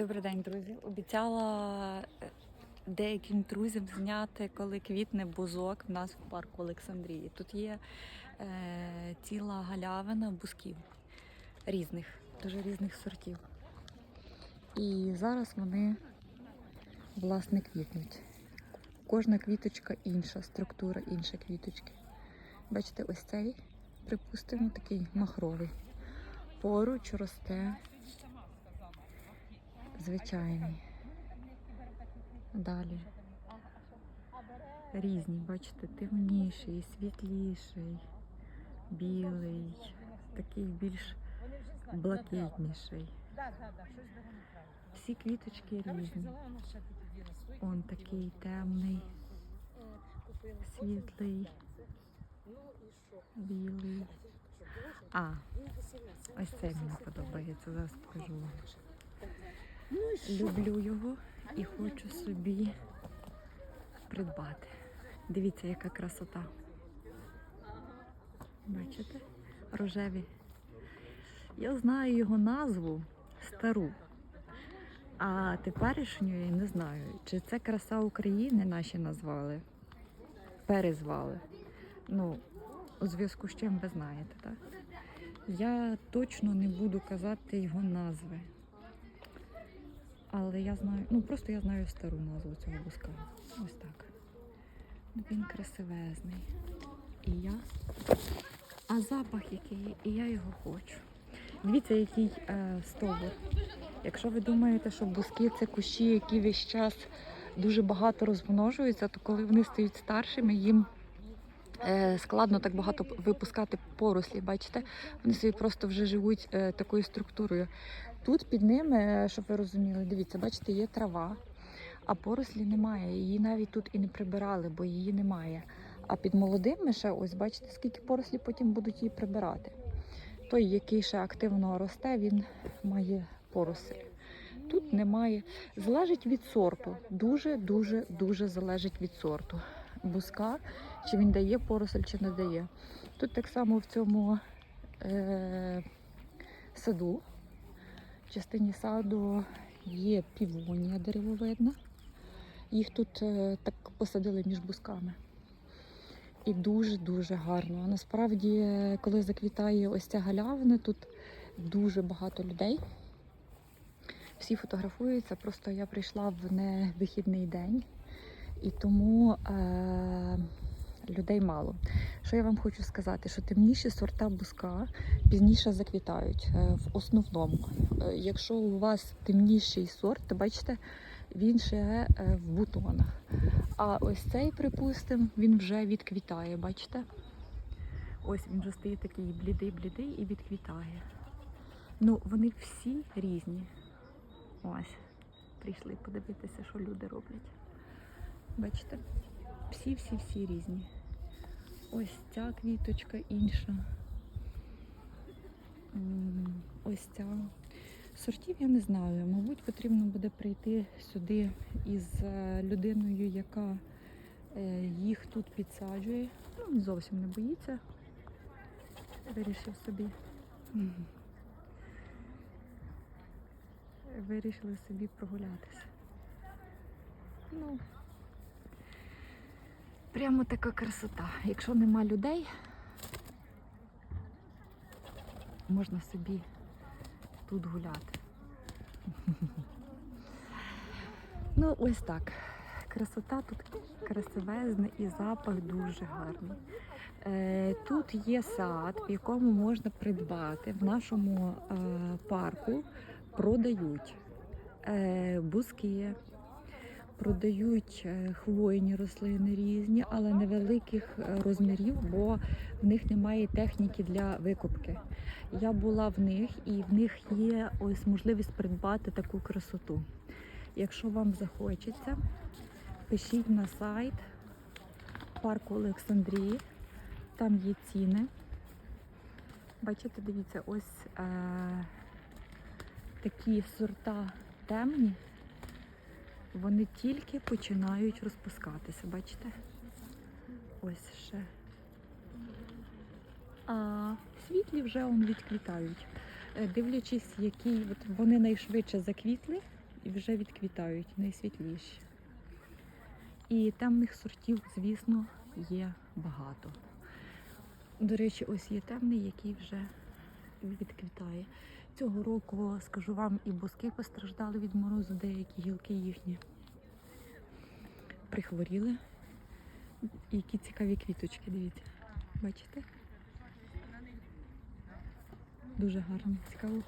Добрий день, друзі. Обіцяла е, деяким друзям зняти, коли квітне бузок в нас в парку Олександрії. Тут є е, ціла галявина бузків різних, дуже різних сортів. І зараз вони власне квітнуть. Кожна квіточка інша, структура інша квіточки. Бачите, ось цей, припустимо, такий махровий. Поруч росте звичайний. Далі. Різні, бачите, темніший, світліший, білий, такий більш блакитніший. Всі квіточки різні. Он такий темний, світлий, білий. А, ось цей мені подобається, зараз покажу вам. Люблю його і хочу собі придбати. Дивіться, яка красота. Бачите? Рожеві. Я знаю його назву стару. А теперішню я не знаю, чи це краса України наші назвали, перезвали. Ну, у зв'язку з чим ви знаєте, так? Я точно не буду казати його назви. Але я знаю, ну просто я знаю стару назву цього буска. Ось так. Він красивезний. І я. А запах який, і я його хочу. Дивіться, який е, стовбур. Якщо ви думаєте, що буски це кущі, які весь час дуже багато розмножуються, то коли вони стають старшими, їм е, складно так багато випускати порослі. Бачите, вони собі просто вже живуть е, такою структурою. Тут під ними, е, щоб ви розуміли, дивіться, бачите, є трава, а порослі немає. Її навіть тут і не прибирали, бо її немає. А під молодими ще, ось бачите, скільки порослі потім будуть її прибирати. Той, який ще активно росте, він має порослі. Тут немає. Залежить від сорту. Дуже, дуже, дуже залежить від сорту. Буска, чи він дає поросль, чи не дає. Тут так само в цьому е- саду в частині саду є півонія деревовидна. Їх тут е, так посадили між бусками. І дуже-дуже гарно. А насправді, е, коли заквітає ось ця галявина, тут дуже багато людей. Всі фотографуються, просто я прийшла в невихідний день і тому е- людей мало. Що я вам хочу сказати, що темніші сорта буска пізніше заквітають е, в основному. Е, Якщо у вас темніший сорт, то бачите, він ще е, в бутонах. А ось цей, припустимо, він вже відквітає, бачите? Ось він вже стоїть такий блідий-блідий і відквітає. Ну, вони всі різні. Ось, прийшли подивитися, що люди роблять. Бачите? Всі-всі-всі різні. Ось ця квіточка інша. Ось ця. Сортів я не знаю. Мабуть, потрібно буде прийти сюди із е, людиною, яка е, їх тут підсаджує. Ну, зовсім не боїться. Вирішив собі. Вирішили собі прогулятися. Ну, Прямо така красота. Якщо нема людей, можна собі тут гуляти. Ну, ось так. Красота тут красивезна і запах дуже гарний. Е, Тут є сад, в якому можна придбати. В нашому е, парку продають е, бузки, продають е, хвойні рослини різні, але невеликих е, розмірів, бо в них немає техніки для викупки. Я була в них і в них є ось можливість придбати таку красоту. Якщо вам захочеться, пишіть на сайт парку Олександрії, там є ціни. Бачите, дивіться, ось е, такі сорта темні вони тільки починають розпускатися, бачите? Ось ще. А світлі вже он відквітають. Е, Дивлячись, які от вони найшвидше заквітли, і вже відквітають найсвітліші. І темних сортів, звісно, є багато. До речі, ось є темний, який вже відквітає. Цього року, скажу вам, і боски постраждали від морозу, деякі гілки їхні прихворіли. І які цікаві квіточки, дивіться. Бачите? Дуже гарно, цікаво.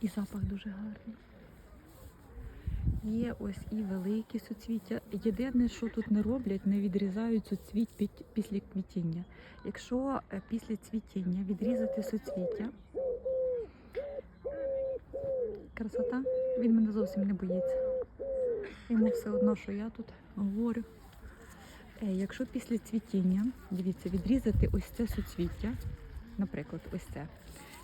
І запах дуже гарний. Є ось і великі суцвіття. Єдине, що тут не роблять, не відрізають суцвіть під- після квітіння. Якщо е, після цвітіння відрізати суцвіття, красота, він мене зовсім не боїться. Йому все одно, що я тут говорю. Е, Якщо після цвітіння, дивіться, відрізати ось це суцвіття, наприклад, ось це,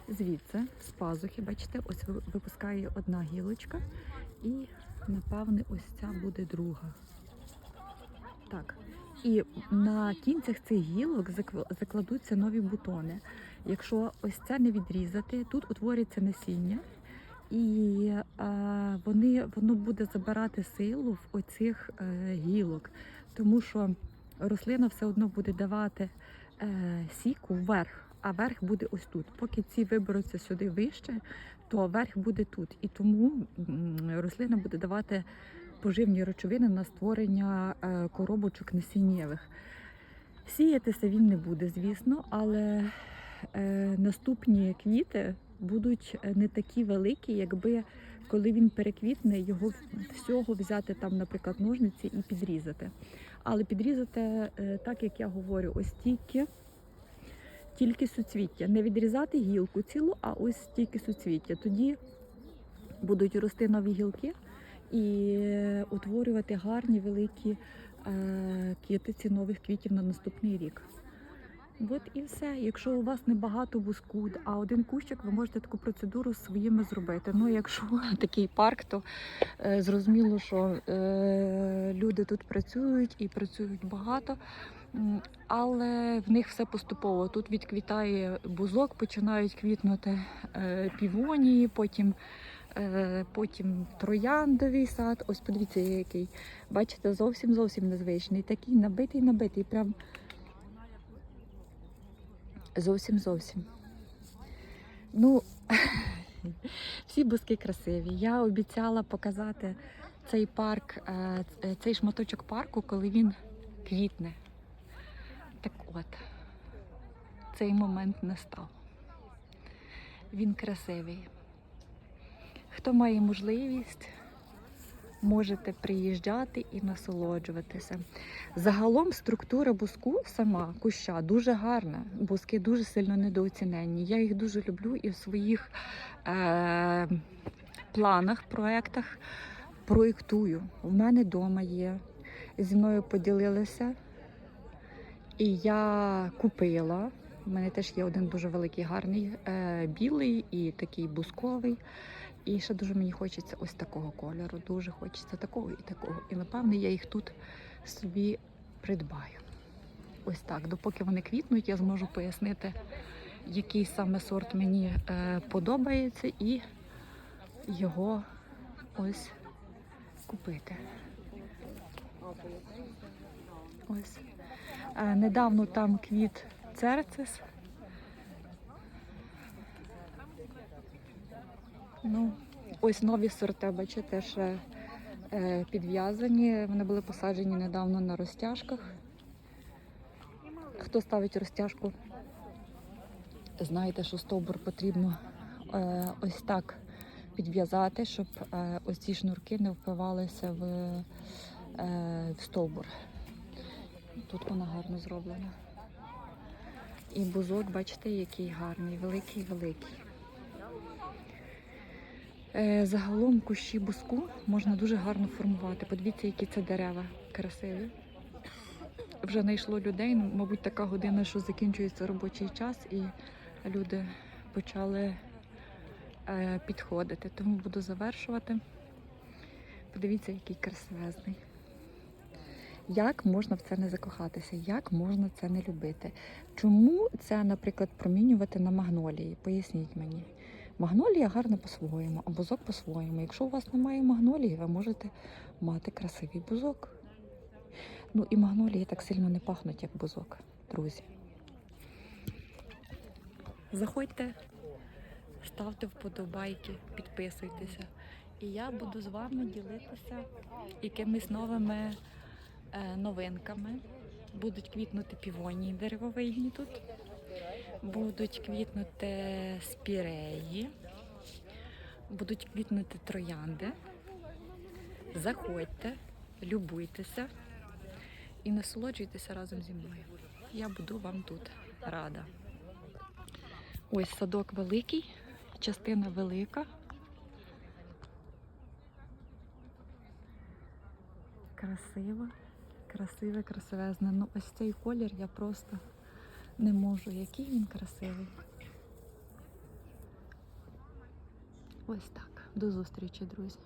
звідси, з пазухи, бачите, ось випускає одна гілочка, і, напевне, ось ця буде друга. Так. І на кінцях цих гілок закладуться нові бутони. Якщо ось це не відрізати, тут утвориться насіння, і е, вони, воно буде забирати силу в оцих е, гілок, тому що рослина все одно буде давати е, сіку вверх, а верх буде ось тут. Поки ці виберуться сюди вище, то верх буде тут. І тому рослина буде давати поживні речовини на створення е, коробочок насіннєвих. Сіятися він не буде, звісно, але е, наступні квіти будуть е, не такі великі, якби коли він переквітне, його всього взяти там, наприклад, ножниці і підрізати. Але підрізати, так як я говорю, ось тільки, тільки суцвіття. Не відрізати гілку цілу, а ось тільки суцвіття. Тоді будуть рости нові гілки і е, утворювати гарні великі е, китиці нових квітів на наступний рік. От і все. Якщо у вас не багато буску, а один кущик, ви можете таку процедуру своїми зробити. Ну, якщо такий парк, то е, зрозуміло, що е, люди тут працюють і працюють багато. Але в них все поступово. Тут відквітає бузок, починають квітнути е, півонії, потім, е, потім трояндовий сад. Ось подивіться, який. Бачите, зовсім зовсім незвичний. Такий набитий, набитий. Прям Зовсім зовсім. Ну, всі бузки красиві. Я обіцяла показати цей парк, е, цей шматочок парку, коли він квітне. Так от, цей момент настав. Він красивий. Хто має можливість, можете приїжджати і насолоджуватися. Загалом структура буску сама куща дуже гарна. Буски дуже сильно недооцінені. Я їх дуже люблю і в своїх е- планах, проектах проєктую. У мене вдома є. Зі мною поділилися. І я купила. У мене теж є один дуже великий гарний е, білий і такий бусковий. І ще дуже мені хочеться ось такого кольору. Дуже хочеться такого і такого. І напевне я їх тут собі придбаю. Ось так. Допоки вони квітнуть, я зможу пояснити, який саме сорт мені е, подобається, і його ось купити. Ось. Е, недавно там квіт церцис. Ну, ось нові сорти, бачите, ще е, підв'язані. Вони були посаджені недавно на розтяжках. Хто ставить розтяжку, знаєте, що стовбур потрібно е, ось так підв'язати, щоб ось ці шнурки не впивалися в, в стовбур. Тут вона гарно зроблена. І бузок, бачите, який гарний, великий, великий. Е, Загалом кущі буску можна дуже гарно формувати. Подивіться, які це дерева красиві. Вже знайшло людей. ну, Мабуть, така година, що закінчується робочий час, і люди почали е, підходити. Тому буду завершувати. Подивіться, який красивезний. Як можна в це не закохатися? Як можна це не любити? Чому це, наприклад, промінювати на магнолії? Поясніть мені. Магнолія гарна по-своєму, а бузок по-своєму. Якщо у вас немає магнолії, ви можете мати красивий бузок. Ну і магнолії так сильно не пахнуть, як бузок, друзі. Заходьте, ставте вподобайки, підписуйтеся. І я буду з вами ділитися якимись новими новинками. Будуть квітнути півонії деревовидні тут. Будуть квітнути спіреї, будуть квітнути троянди. Заходьте, любуйтеся і насолоджуйтеся разом зі мною. Я буду вам тут рада. Ось садок великий, частина велика. Красиво, красиве, красивезне. Ну, ось цей колір я просто не можу. Який він красивий. Ось так. До зустрічі, друзі.